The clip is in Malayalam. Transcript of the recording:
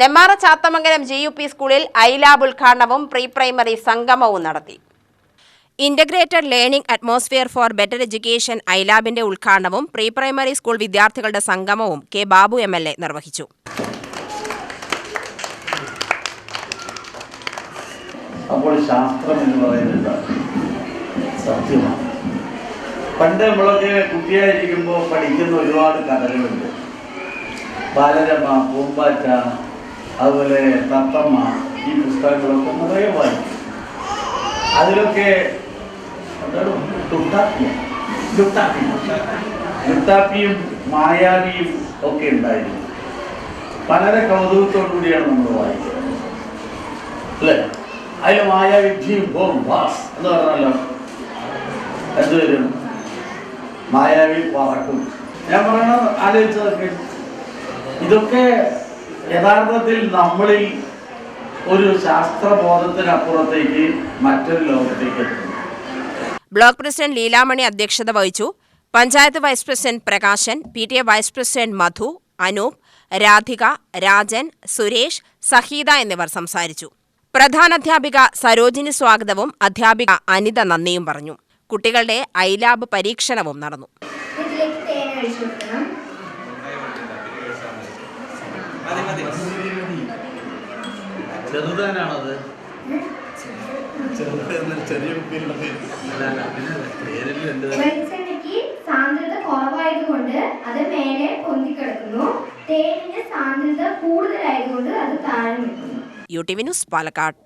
Nemmara Chathamangalam G U P സ്കൂളിൽ ഐലാബ് ഉദ്ഘാടനവും പ്രീ പ്രൈമറി സംഗമവും നടത്തി. Integrated learning atmosphere for better education ഐലാബിന്റെ ഉദ്ഘാടനവും പ്രീ പ്രൈമറി സ്കൂൾ വിദ്യാർത്ഥികളുടെ സംഗമവും K Babu M L A നിർവഹിച്ചു. അപ്പോൾ ശാസ്ത്രം എന്ന് പറയുന്നത് സത്യമാണ്. പണ്ട് നമ്മളൊക്കെ കുട്ടിയായിരിക്കുമ്പോൾ പഠിക്കുന്ന ഒരുപാട് കഥകളുണ്ട്. ബാലരമ പൂമ്പാറ്റ അതുപോലെ തത്തമ്മ ഈ പുസ്തകങ്ങളൊക്കെ നിറയെ വായിക്കും. അതിലൊക്കെ ലുട്ടാപ്പിയ. ലുട്ടാപ്പി ലുട്ടാപ്പിയും മായാവിയും ഒക്കെ ഉണ്ടായിരുന്നു. വളരെ കൗതുകത്തോടു കൂടിയാണ് നമ്മൾ വായിക്കുന്നത്. അല്ലേ? അതിൽ മായാവിദ്യയും ബോം വാസ് എന്ന് പറഞ്ഞല്ലോ എന്തുവരും? മായാവി പറക്കും. ഞാൻ പറയണ ആലോചിച്ചതൊക്കെ. ഇതൊക്കെ യഥാർത്ഥത്തിൽ നമ്മളിൽ ഒരു ശാസ്ത്രബോധത്തിനപ്പുറത്തേക്ക് മറ്റൊരു ലോകത്തേക്ക് എത്തുന്നു. ബ്ലോക്ക് പ്രസിഡന്റ് ലീലാമണി അധ്യക്ഷത വഹിച്ചു. Panchayat vice president Prakashan P T A vice president Madhu Anoop Radhika Rajan Suresh Saheetha എന്നിവർ സംസാരിച്ചു. പ്രധാനാധ്യാപിക സരോജിനി സ്വാഗതവും അധ്യാപിക അനിത നന്ദിയും പറഞ്ഞു. കുട്ടികളുടെ ഐലാബ് പരീക്ഷണവും നടന്നു. ചെറുതാനാണത് ചെറിയ സാന്ദ്രത കുറവായതുകൊണ്ട് അത് മേലെ പൊന്തിക്കിടക്കുന്നു തേനിന്റെ സാന്ദ്രത കൂടുതലായതുകൊണ്ട് അത് താഴെ നിൽക്കുന്നു. U T V news Palakkad.